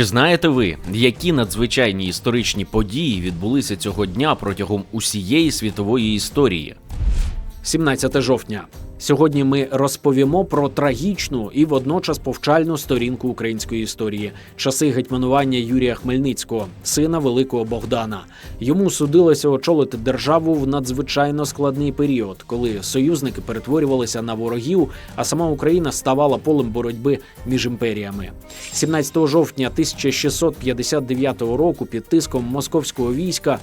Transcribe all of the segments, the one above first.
Чи знаєте ви, які надзвичайні історичні події відбулися цього дня протягом усієї світової історії? 17 жовтня. Сьогодні ми розповімо про трагічну і водночас повчальну сторінку української історії часи гетьманування Юрія Хмельницького, сина великого Богдана. Йому судилося очолити державу в надзвичайно складний період, коли союзники перетворювалися на ворогів, а сама Україна ставала полем боротьби між імперіями. 17 жовтня 1659 року під тиском московського війська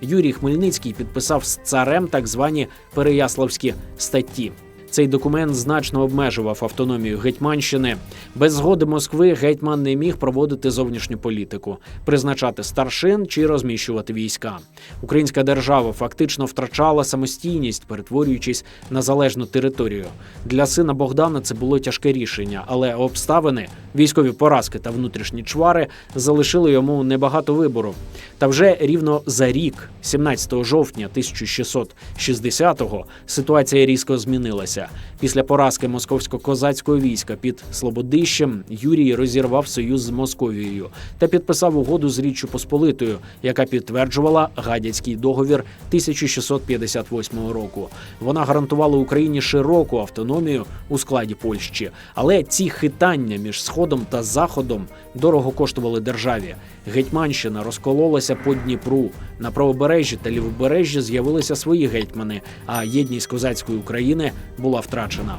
Юрій Хмельницький підписав з царем так звані Переяславські статті. Цей документ значно обмежував автономію Гетьманщини. Без згоди Москви гетьман не міг проводити зовнішню політику, призначати старшин чи розміщувати війська. Українська держава фактично втрачала самостійність, перетворюючись на залежну територію. Для сина Богдана це було тяжке рішення, але обставини, військові поразки та внутрішні чвари залишили йому небагато вибору. Та вже рівно за рік, 17 жовтня 1660-го, ситуація різко змінилася. Після поразки московсько-козацького війська під Слободищем Юрій розірвав союз з Московією та підписав угоду з Річчю Посполитою, яка підтверджувала гадяцький договір 1658 року. Вона гарантувала Україні широку автономію у складі Польщі, але ці хитання між сходом та заходом дорого коштували державі. Гетьманщина розкололася по Дніпру. На правобережжі та лівобережжі з'явилися свої гетьмани, а єдність козацької України була втрачена.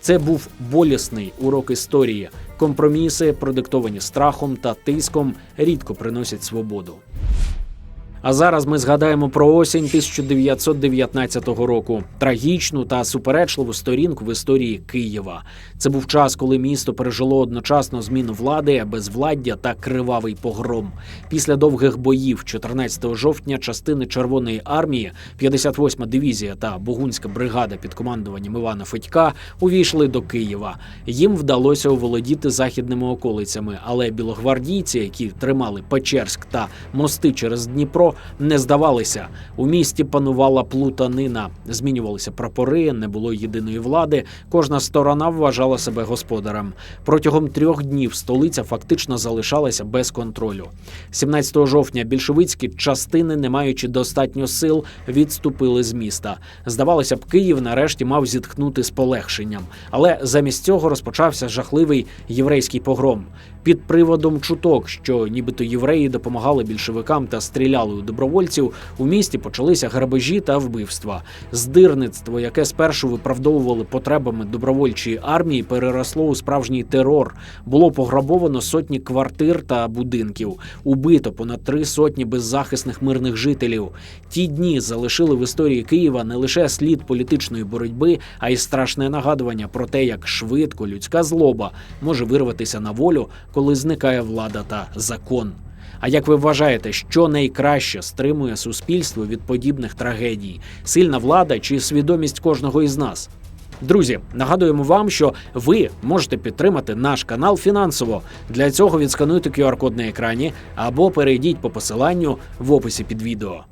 Це був болісний урок історії. Компроміси, продиктовані страхом та тиском, рідко приносять свободу. А зараз ми згадаємо про осінь 1919 року, трагічну та суперечливу сторінку в історії Києва. Це був час, коли місто пережило одночасно зміну влади, безвладдя та кривавий погром. Після довгих боїв, 14 жовтня, частини Червоної армії, 58-ма дивізія та Богунська бригада під командуванням Івана Федька увійшли до Києва. Їм вдалося оволодіти західними околицями, але білогвардійці, які тримали Печерськ та мости через Дніпро, не здавалися. У місті панувала плутанина, змінювалися прапори, не було єдиної влади. Кожна сторона вважала себе господарем. Протягом трьох днів столиця фактично залишалася без контролю. 17 жовтня більшовицькі частини, не маючи достатньо сил, відступили з міста. Здавалося б, Київ нарешті мав зітхнути з полегшенням, але замість цього розпочався жахливий єврейський погром. Під приводом чуток, що нібито євреї допомагали більшовикам та стріляли у добровольців, у місті почалися грабежі та вбивства. Здирництво, яке спершу виправдовували потребами добровольчої армії, переросло у справжній терор. Було пограбовано сотні квартир та будинків, убито понад три сотні беззахисних мирних жителів. Ті дні залишили в історії Києва не лише слід політичної боротьби, а й страшне нагадування про те, як швидко людська злоба може вирватися на волю, коли зникає влада та закон. А як ви вважаєте, що найкраще стримує суспільство від подібних трагедій? Сильна влада чи свідомість кожного із нас? Друзі, нагадуємо вам, що ви можете підтримати наш канал фінансово. Для цього відскануйте QR-код на екрані або перейдіть по посиланню в описі під відео.